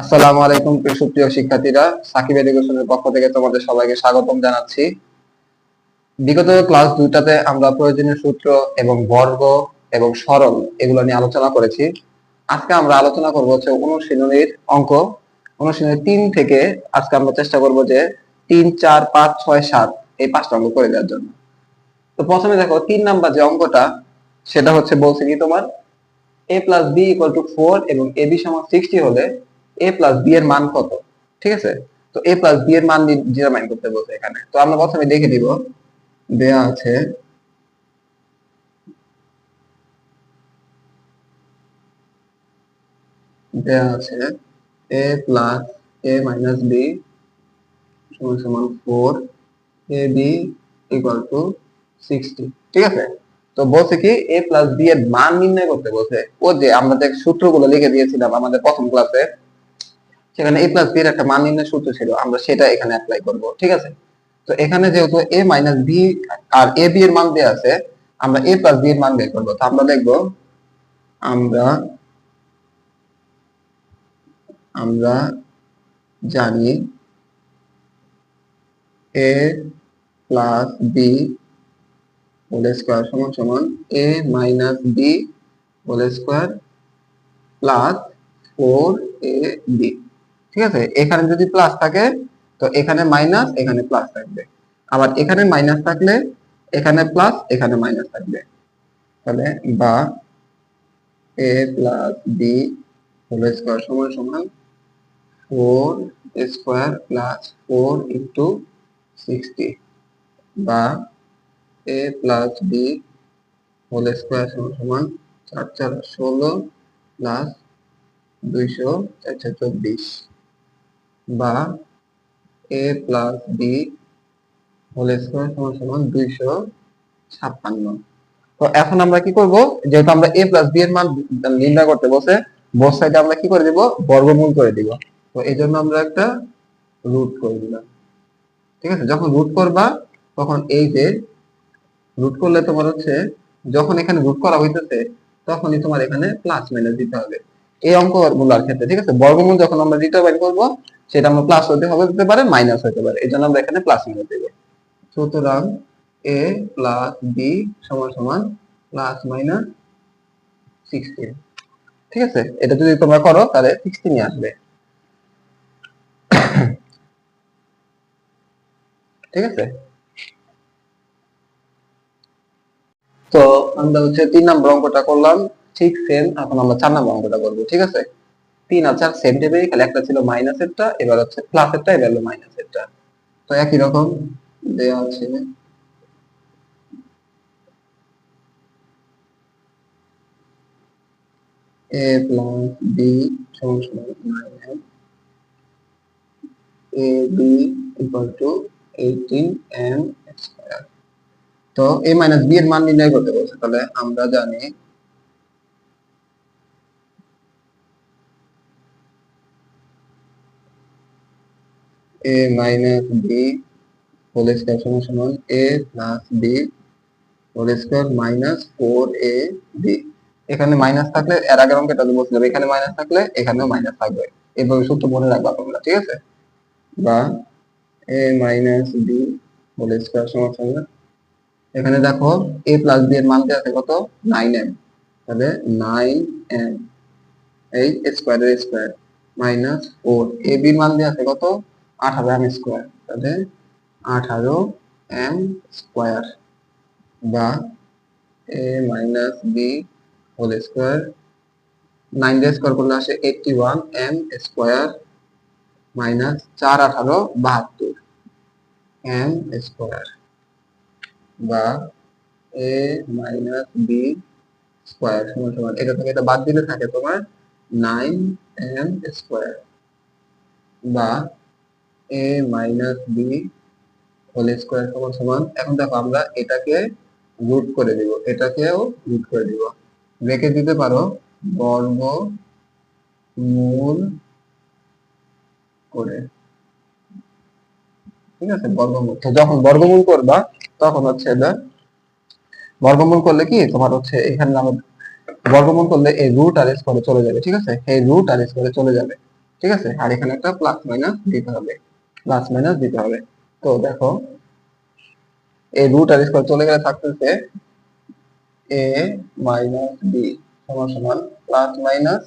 আসসালামু আলাইকুম প্রিয় সুপ্রিয় শিক্ষার্থীরা, সাকিব এডুকেশনের পক্ষ থেকে তোমাদের সবাইকে স্বাগতম জানাচ্ছি। বিগত ক্লাস দুইটাতে আমরা প্রয়োজনীয় সূত্র এবং বর্গ এবং সরল এগুলো নিয়ে আলোচনা করেছি। আজকে আমরা আলোচনা করব হচ্ছে অনুশীলনীর অঙ্ক। অনুশীলনী তিন থেকে আজকে আমরা চেষ্টা করব যে তিন, চার, পাঁচ, ছয়, সাত এই পাঁচটা অঙ্ক করে দেওয়ার জন্য। তো প্রথমে দেখো, তিন নাম্বার যে অঙ্কটা, সেটা হচ্ছে বলছে কি তোমার? A plus B equal to four এবং এ বি সমান সিক্সটি হলে a প্লাস বি এর মান কত? ঠিক আছে? তো a প্লাস বি এর মান ডিটারমাইন করতে বলছে এখানে। তো আমরা প্রথমে দেখে দিব দেয়া আছে দেয়া আছে a plus a minus B সমান সমান four A B equal to sixty ঠিক আছে? তো বলছে কি, a প্লাস বি এর মান নির্ণয় করতে বলছে। ও যে আমরা যে সূত্রগুলো লিখে দিয়েছিলাম আমাদের প্রথম ক্লাসে সেখানে এ প্লাস বি এর একটা মান নির্ণয় সূত্র ছিল, আমরা সেটা এখানে অ্যাপ্লাই করব, ঠিক আছে? তো এখানে যেহেতু এ মাইনাস বি আর a b এর মান দেয়া আছে, আমরা এ প্লাস বি এর মান বের করব। তো আমরা লিখব আমরা আমরা জানি A plus B whole square সমান সমান A minus B whole square plus four A B ঠিক আছে? এখানে যদি প্লাস থাকে, তো এখানে মাইনাস এখানে প্লাস থাকবে। আবার এখানে মাইনাস থাকলে, এখানে প্লাস এখানে মাইনাস থাকবে। তাহলে বা A plus B whole square সমান সমান four square plus four into sixty বা A plus B whole square সমান সমান চার চার ষোলো প্লাস দুইশো চার চার চব্বিশ। বা A plus B whole square সমান সমান দুইশো ছাপ্পান্ন। তো এখন আমরা কি করব? যেহেতু আমরা এ প্লাস বি এর মান নির্ণয় করতে বসে বোথ সাইডে আমরা কি করে দিব? বর্গমূল করে দিব। তো এই জন্য আমরা একটা রুট করে দিলাম। ঠিক আছে? যখন রুট করবা, তখন এই যে রুট করলে তোমার হচ্ছে, যখন এখানে রুট করা হইতেছে, তখনই তোমার এখানে প্লাস মাইনাস দিতে হবে। এই অঙ্ক অঙ্কগুলোর ক্ষেত্রে, ঠিক আছে? বর্গমূল যখন আমরা ডিটারমাইন করব, সেটা আমরা প্লাস হতে হবে, হতে পারে মাইনাস হতে পারে। এই জন্য আমরা এখানে প্লাস মাইনাস দেব। সুতরাং a প্লাস বি সমান সমান প্লাস মাইনাস সিক্সটিন ঠিক আছে? এটা যদি তোমরা করো, তাহলে সিক্সটিনই আসবে। ঠিক আছে? তো আমরা হচ্ছে তিন নম্বর অঙ্কটা করলাম। ঠিক সেম এখন আমরা চার নম্বর অঙ্কটা করব, ঠিক আছে? তিন আর চার সেম টেবিল খালি একটা ছিল মাইনাস এরটা এবার হচ্ছে প্লাস এরটা এবার হলো মাইনাস এরটা তো একই রকম দেওয়া আছে। A প্লাস বি সমান minus A B equal to eighteen M square তো a মাইনাস বি এর মান নির্ণয় করতে বলছে, তাহলে আমরা জানি a minus B whole square সমান সমান a plus B whole square minus four A B এখানে মাইনাস থাকলে এর আগের অঙ্কটা তো বলছিলাম, এখানে মাইনাস থাকলে এখানেও মাইনাস থাকবে। এইভাবে সূত্র মনে রাখবা তোমরা, ঠিক আছে? বা a minus B whole square সমান সমান। এখানে দেখো, a প্লাস বি এর মান আছে কত? নাইন এম তাহলে নাইন এম এই স্কোয়ারের স্কোয়ার মাইনাস ফোর এ বির মান দেওয়া আছে কত? আঠারো এম স্কোয়ার তাহলে আঠারো এম স্কোয়ার বা A minus B whole square nine দিয়ে স্কোয়ার করলে আসে eighty one M square minus চার আঠারো বাহাত্তর এম স্কোয়ার বা এ মাইনাস বি স্কোয়ার সমান সমান এটা থেকে, এটা বাদ দিলে থাকে তোমার নাইন এম স্কোয়ার বা A minus B whole square সমান সমান। এখন দেখো আমরা এটাকে রুট করে দিব, এটাকেও রুট করে দিব। রেখে দিতে পারো, বর্গ মূল করে। ঠিক আছে? বর্গমূল। যখন বর্গমূল করবা, তখন হচ্ছে এটা বর্গমূল করলে কি? তোমার হচ্ছে এখানে আমরা বর্গমূল করলে এই রুট আর স্কোয়ারে চলে যাবে, ঠিক আছে? এই রুট আর স্কোয়ারে চলে যাবে, ঠিক আছে? আর এখানে একটা প্লাস মাইনাস দিতে হবে। প্লাস মাইনাস দিতে হবে। তো দেখো, এই রুট আর স্কোয়ার চলে গেলে থাকতেছে এ মাইনাস বি সমান সমান প্লাস মাইনাস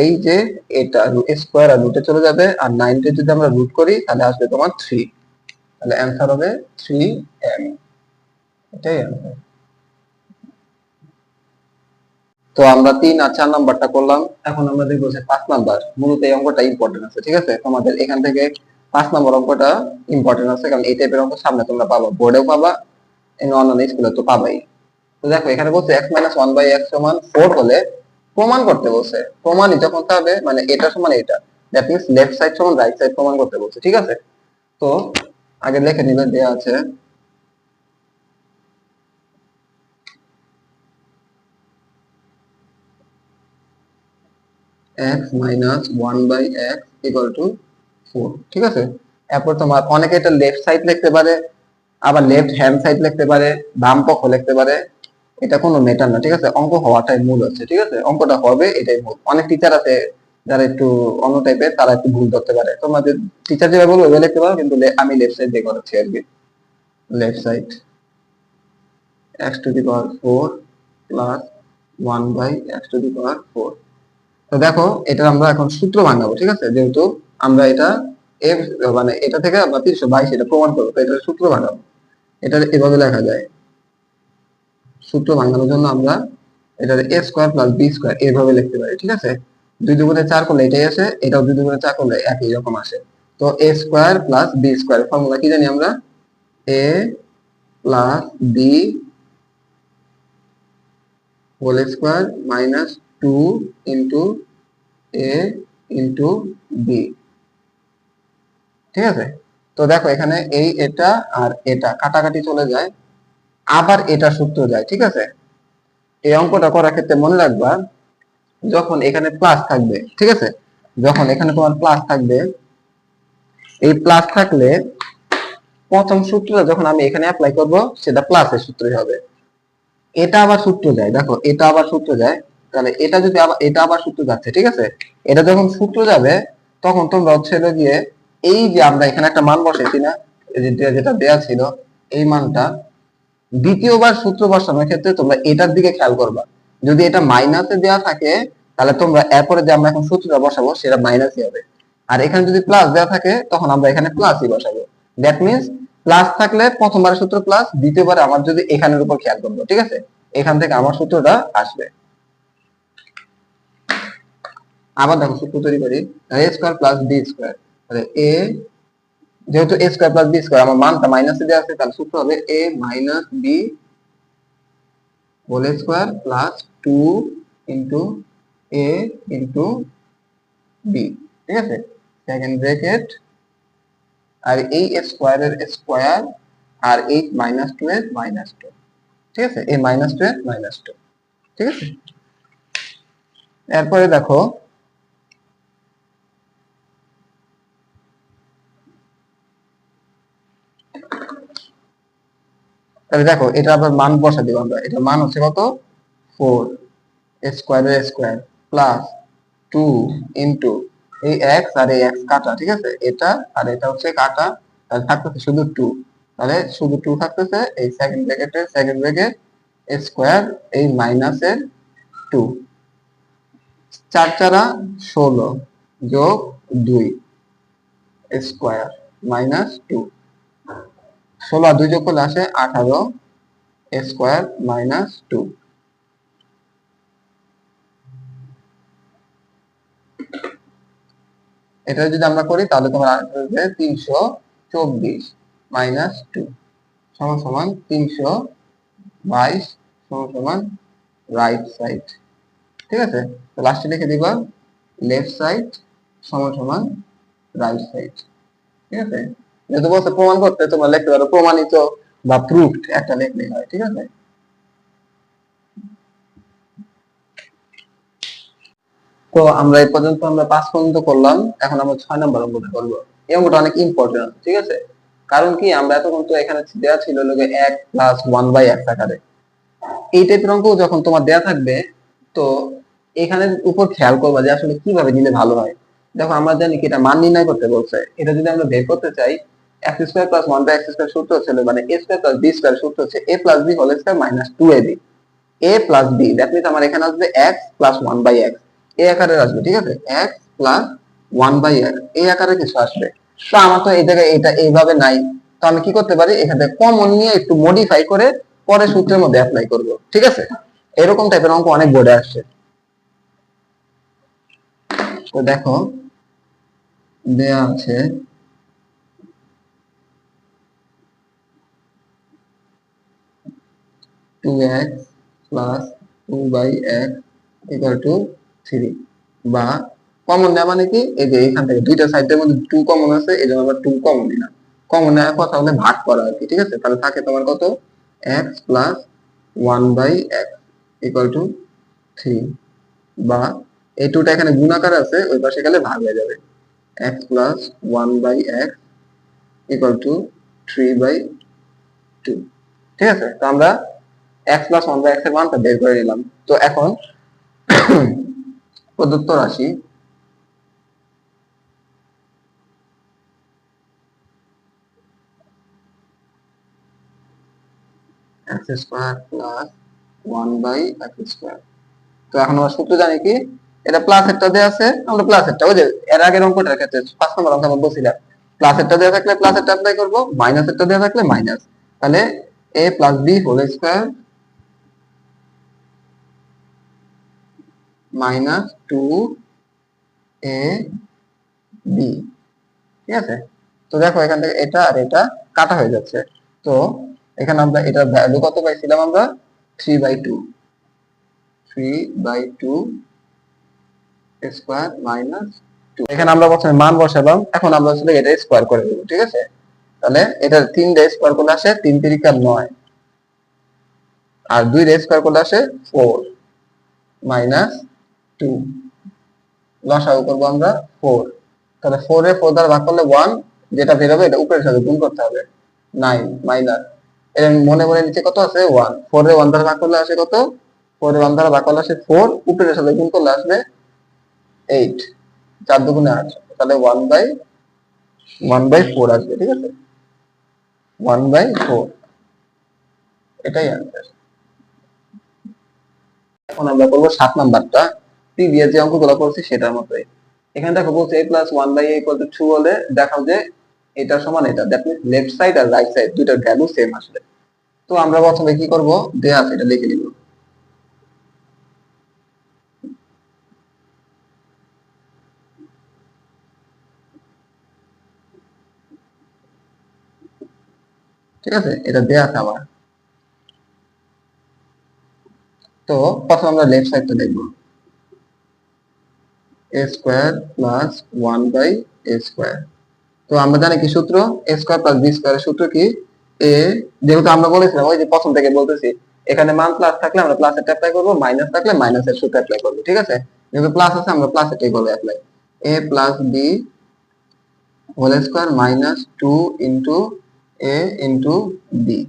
এই যে এটা স্কোয়ার আর রুটে চলে যাবে, আর নাইনকে যদি আমরা রুট করি, তাহলে আসবে তোমার থ্রি তাহলে অ্যান্সার হবে থ্রি এম এটাই অ্যান্সার তো আমরা তিন আর চার নাম্বারটা করলাম। এখন আমরা দেখব যে পাঁচ নাম্বার মূলত এই অঙ্কটা ইম্পর্টেন্ট আছে, ঠিক আছে? তোমাদের এখান থেকে পাঁচ নম্বর অঙ্কটা ইম্পর্টেন্ট আছে, কারণ এই টাইপের অঙ্ক সামনে তোমরা পাবা। বোর্ডেও পাবা অন্যান্য স্কুলে তো পাবাই। তো দেখো, এখানে বলছে X minus one by X সমান ফোর হলে প্রমাণ করতে বলছে। প্রমাণই যখন হবে মানে এটা সমান এটা। দ্যাট মিনস লেফট সাইড সমান রাইট সাইড প্রমাণ করতে বলছে, ঠিক আছে? তো আগে লিখে নিবে, দেয়া আছে। x minus one by X equal to ঠিক আছে? এরপর তোমার অনেকে এটা লেফট সাইড লিখতে পারে, আবার লেফট হ্যান্ড সাইড লিখতে পারে, বাম পক্ষ লিখতে পারে। এটা কোনো মেটার না, ঠিক আছে? অঙ্ক হওয়াটাই মূল হচ্ছে, ঠিক আছে? অঙ্কটা হবে, এটাই মূল। অনেক টিচার আছে যারা একটু অন্য টাইপের তারা একটু ভুল ধরতে পারে। তোমাদের টিচার যেভাবে বলবে, ওইভাবে লিখতে পারো, কিন্তু আমি লেফট সাইড দিয়ে করাচ্ছি আর কি। Left side X to the power four plus one by X to the power four তো দেখো এটা আমরা এখন সূত্র ভাঙাবো ঠিক আছে? যেহেতু আমরা এটা এর মানে এটা থেকে আমরা তিনশো বাইশ এটা প্রমাণ করব। তো এটা সূত্র ভাঙাবো। এটা এভাবে লেখা যায়। সূত্র ভাঙানোর জন্য আমরা এটা A square plus B square এইভাবে লিখতে পারি, ঠিক আছে? দুই দুগুণে চার করলে এটাই আসে, এটাও দুই দুগুণে চার করলে একই রকম আসে। তো A square plus B square formula কি জানি আমরা? A plus B whole square minus two into A into B ঠিক আছে? তো দেখো এখানে এই এটা আর এটা কাটাকাটি চলে যায়, আবার এটা সূত্র যায়, ঠিক আছে? এই অঙ্কটা করার ক্ষেত্রে মনে রাখবা, যখন এখানে প্লাস থাকবে, ঠিক আছে? যখন এখানে তোমার প্লাস থাকবে, এই প্লাস থাকলে প্রথম সূত্রটা যখন আমি এখানে অ্যাপ্লাই করব, সেটা প্লাসের সূত্রই হবে। এটা আবার সূত্র যায়, দেখো, এটা আবার সূত্র যায়, তাহলে এটা যদি আবার, এটা আবার সূত্র যাচ্ছে, ঠিক আছে? এটা যখন সূত্র যাবে, তখন তোমরা হচ্ছে গিয়ে এই যে আমরা এখানে একটা মান বসাইছি না যেটা দেয়া ছিল, এই মানটা দ্বিতীয়বার সূত্র বসানোর ক্ষেত্রে তোমরা এটার দিকে খেয়াল করবা। যদি এটা মাইনাসে দেওয়া থাকে, তাহলে তোমরা এরপরে যে আমরা এখন সূত্রটা বসাবো, সেটা মাইনাসই হবে। আর এখানে যদি প্লাস দেওয়া থাকে, তখন আমরা এখানে প্লাসই বসাবো। দ্যাট মিনস প্লাস থাকলে প্রথমবার সূত্র প্লাস দ্বিতীয়বার আমার যদি এখানের উপর খেয়াল করব, ঠিক আছে? এখান থেকে আমার সূত্রটা আসবে। আবার দেখো সূত্র তৈরি করি। A square plus B square A যেহেতু A square plus B square আমার মানটা মাইনাসে দেওয়া আছে, তাহলে সূত্র হবে A minus B whole square plus two into A into B ঠিক আছে? সেকেন্ড ব্র্যাকেট আর এই স্কোয়ারের স্কোয়ার আর এই মাইনাস টু এর মাইনাস টু ঠিক আছে? এই মাইনাস টু এর মাইনাস টু ঠিক আছে? এরপরে দেখো তাহলে দেখো, এটা আবার মান বসা দিব আমরা। এটা মান হচ্ছে কত? ফোর স্কোয়ারের স্কোয়ার প্লাস টু ইন্টু এই এক্স আর এই এক্স কাটা, ঠিক আছে? এটা আর এটা হচ্ছে কাটা, তাহলে থাকতেছে শুধু টু। তাহলে শুধু টু থাকতেছে এই সেকেন্ড ব্র্যাকেটে সেকেন্ড ব্র্যাকেট স্কোয়ার এই মাইনাসের টু। চার চারা ষোলো যোগ দুই স্কোয়ার মাইনাস টু ষোলো আর দুই যোগ করলে আসে আঠারো স্কোয়ার মাইনাস টু। এটা যদি আমরা করি, তাহলে তোমার আসবে তিনশো চব্বিশ মাইনাস টু সমান সমান তিনশো বাইশ সমান সমান রাইট সাইড ঠিক আছে? তো লাস্টে লিখে দিবা লেফট সাইড সমান সমান রাইট সাইড ঠিক আছে? যেহেতু বলছে প্রমাণ করতে, তোমরা লিখতে পারো। প্রমাণিত বা প্রুফড একটা লিখলেই হয়, ঠিক আছে? তো আমরা এই পর্যন্ত আমরা পাঁচ পর্যন্ত করলাম। এখন আমরা ছয় নম্বর অঙ্কটা করব। এই অঙ্কটা অনেক ইম্পর্টেন্ট ঠিক আছে? কারণ কি, আমরা এতক্ষণ তো এখানে দেওয়া ছিল লোকে এক প্লাস ওয়ান বাই এক আকারে। এই টাইপের অঙ্ক যখন তোমার দেয়া থাকবে, তো এখানের উপর খেয়াল করবা যে আসলে কীভাবে দিলে ভালো হয়। দেখো, আমরা জানি কি, এটা মান নির্ণয় করতে বলছে। এটা যদি আমরা বের করতে চাই এক্স প্লাস বাই সূত্র মানে প্লাস সূত্র হচ্ছে plus whole minus plus that আমার এখানে আসবে প্লাস বাই আকারে আসবে, ঠিক আছে? প্লাস বাই আকারে কিছু আসবে। তো আমার তো এই জায়গায় এটা এইভাবে নাই। তো আমি কি করতে পারি? এখান কমন নিয়ে একটু মডিফাই করে পরে সূত্রের মধ্যে অ্যাপ্লাই করব, ঠিক আছে? এরকম টাইপের অঙ্ক অনেক বোর্ডে আসছে। তো দেখো, দেয়া আছে two X plus two by X equal to three বা কমন নেওয়া মানে কি? এই যে এখান থেকে দুইটা সাইডের মধ্যে টু কমন আছে, এই জন্য আমরা টু কমন নিলাম কমন নেওয়ার কথা হলে ভাগ করা আর কি, ঠিক আছে? তাহলে থাকে তোমার কত? X plus one by X equal to three বা এই টুটা এখানে গুণাকার আছে, ওই পাশে গেলে ভাগ হয়ে যাবে। X plus one by X equal to three by two ঠিক আছে? তো আমরা এক্স প্লাস ওয়ান বাই এক্সের মানটা বের করে নিলাম। তো এখন প্রদত্ত রাশি square plus one by X square তো এখন আমরা সূত্র জানি কি, এটা প্লাস একটা দেওয়া আছে, আমরা প্লাস যে এর আগের অঙ্কটার ক্ষেত্রে পাঁচ নম্বর আমরা বলছিলাম প্লাস একটা দেওয়া থাকলে প্লাস অ্যাপ্লাই করব মাইনাস একটা দেওয়া থাকলে মাইনাস তাহলে A plus B whole square minus two A B ঠিক আছে? তো দেখো, এখান থেকে এটা আর এটা কাটা হয়ে যাচ্ছে। তো এখানে আমরা এটার ভ্যালু কত পাইছিলাম আমরা? Three by two three by two square minus two এখানে আমরা প্রথমে মান বসালাম, এখন আমরা আসলে এটা স্কোয়ার করে দেবো, ঠিক আছে? তাহলে এটা তিন ডে স্কোয়ার করলে আসে তিন তিরিকা নয়। আর দুই ডে স্কোয়ার করলে আসে ফোর মাইনাস টু লসাগু করব আমরা ফোর তাহলে ফোর এ ফোর দ্বারা ভাগ করলে ওয়ান যেটা বেরোবে এটা উপরের সাথে গুণ করতে হবে। নাইন মাইনাস এর মনে মনে নিচে কত আছে? ওয়ান ফোর এ ওয়ান দ্বারা ভাগ করলে আসে কত? ফোর এ ওয়ান দ্বারা ভাগ করলে আসে ফোর উপরের সাথে গুণ করলে আসবে এইট চার দুগুণে আট। তাহলে one by one by four আসবে, ঠিক আছে? ওয়ান বাই ফোর এটাই অ্যান্সার এখন আমরা করব সাত নাম্বারটা। প্রিভিয়াস যে অঙ্কগুলো করছি সেটার মতোই। এখানে দেখো বলছে a plus one by two two হলে দেখাও যে এটা সমান এটা। দ্যাট মিনস লেফট সাইড আর রাইট সাইড দুইটার ভ্যালু সেম আসবে। তো আমরা প্রথমে কি করব? দেয়া আছে, এটা লিখে নিব। ঠিক আছে? এটা দেয়া আছে আমার। তো প্রথমে আমরা লেফট সাইডটা দেখব। A square plus one by A square তো আমরা জানি কি সূত্র? এ স্কোয়ার প্লাস বি স্কোয়ারের সূত্র কি? এ যেহেতু আমরা বলেছিলাম, ওই যে প্রথম থেকে বলতেছি, এখানে মান প্লাস থাকলে আমরা প্লাস এটা অ্যাপ্লাই করব মাইনাস থাকলে মাইনাসের সূত্র অ্যাপ্লাই করব, ঠিক আছে? যেহেতু প্লাস আছে, আমরা প্লাস এটাই করব। Apply A plus B whole square minus two into A into B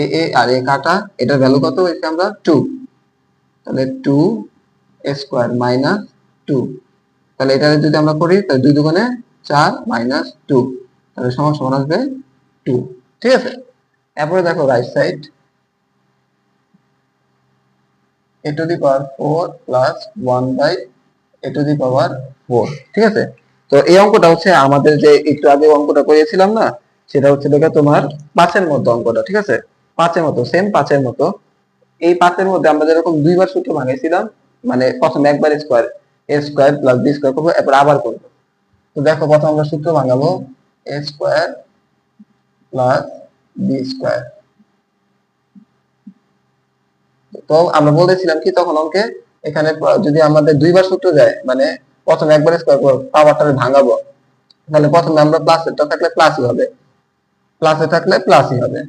A A আর এ কাটা, এটার ভ্যালু কত হয়েছে আমরা? টু তাহলে টু স্কোয়ার মাইনাস তাহলে এটা যদি আমরা করি, তাহলে দুই দুগুণে চার মাইনাস টু তাহলে সমান সমান আসবে টু ঠিক আছে? এরপরে দেখো right side to the power plus by to the power ঠিক আছে? তো এই অঙ্কটা হচ্ছে আমাদের যে একটু আগে অঙ্কটা করেছিলাম না, সেটা হচ্ছে দেখে তোমার পাঁচের মতো অঙ্কটা, ঠিক আছে? পাঁচের মতো সেম পাঁচের মতো। এই পাঁচের মধ্যে আমরা যেরকম দুইবার সূত্র ভাঙাইছিলাম মানে প্রথম একবার square A square plus B square করব, এরপর আবার করব। তো দেখো প্রথম আমরা সূত্র ভাঙাবো A square plus B square তো আমরা বলেছিলাম কি, তখন অঙ্কে এখানে যদি আমাদের দুইবার সূত্র যায় মানে প্রথমে একবার স্কোয়ার পাওয়ারটা ভাঙাবো। তাহলে প্রথমে আমরা প্লাসেরটা থাকলে প্লাসই হবে। প্লাসে থাকলে প্লাসই হবে।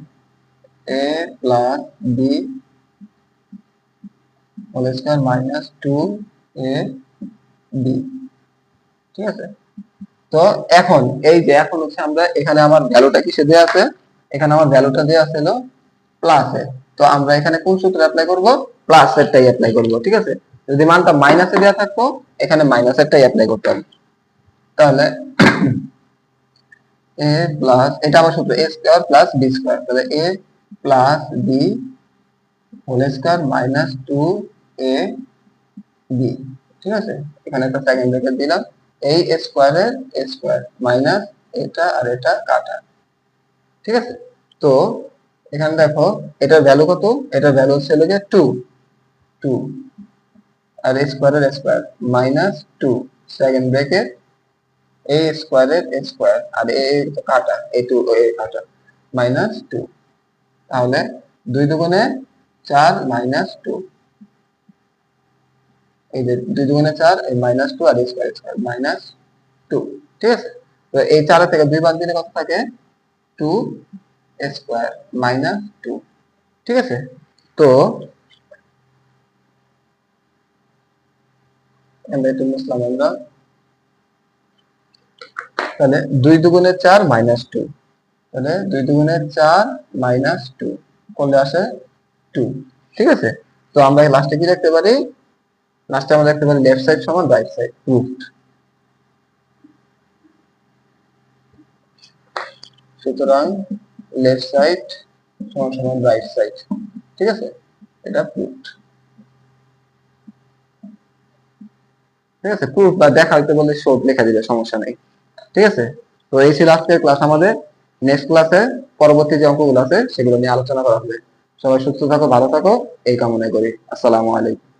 A plus B whole square minus two A B ঠিক আছে? তো এখন, এই যে এখন হচ্ছে আমরা এখানে আমার ভ্যালুটা কিসে দেওয়া আছে? এখানে আমার ভ্যালুটা দেওয়া আছে হলো প্লাসে তো আমরা এখানে কোন সূত্র অ্যাপ্লাই করব? প্লাসেরটাই অ্যাপ্লাই করব, ঠিক আছে? যদি মানটা মাইনাসে দেওয়া থাকতো, এখানে মাইনাসেরটাই অ্যাপ্লাই করতাম। তাহলে এ প্লাস এটা আবার সূত্র A square plus B square তাহলে A plus B whole square minus two A B ঠিক আছে? এখানে একটা সেকেন্ড ব্র্যাকেট দিলাম। এই স্কোয়ারের স্কোয়ার মাইনাস এটা আর এটা কাটা। ঠিক আছে? তো এখানে দেখো, এটার ভ্যালু কত? এটার ভ্যালু হলো যে টু টু আর স্কোয়ারের square minus two second bracket A স্কোয়ারের স্কোয়ার আর এ কাটা এ টু এ কাটা। মাইনাস টু তাহলে দুই দুগুণে চার মাইনাস টু এই যে দুই দুগুণে চার, এই মাইনাস টু আর স্কোয়ার স্কোয়ার মাইনাস টু ঠিক আছে? তো এই থেকে দুই বাদ দিলে কত থাকে? টু স্কোয়ার মাইনাস টু ঠিক আছে? তো মুসলাম আমরা। তাহলে দুই দুগুণে চার মাইনাস টু তাহলে দুই দুগুণে চার মাইনাস টু করলে আসে টু ঠিক আছে? তো আমরা লাস্টে কি লিখতে পারি? লাস্টে আমরা লিখতে পারি লেফট সাইড সমান রাইট সাইড রুট সুতরাং লেফট সাইড সমান সমান রাইট সাইড ঠিক আছে? এটা প্রুফ ঠিক আছে? প্রুফ বা দেখা হইতে বললে শোধ লেখা দিলে সমস্যা নেই। ঠিক আছে? তো এই ছিল আজকের ক্লাস আমাদের। নেক্সট ক্লাসে পরবর্তী যে অঙ্কগুলো আছে, সেগুলো নিয়ে আলোচনা করা হবে। সবাই সুস্থ থাকো, ভালো থাকো, এই কামনা করি। আসসালামু আলাইকুম।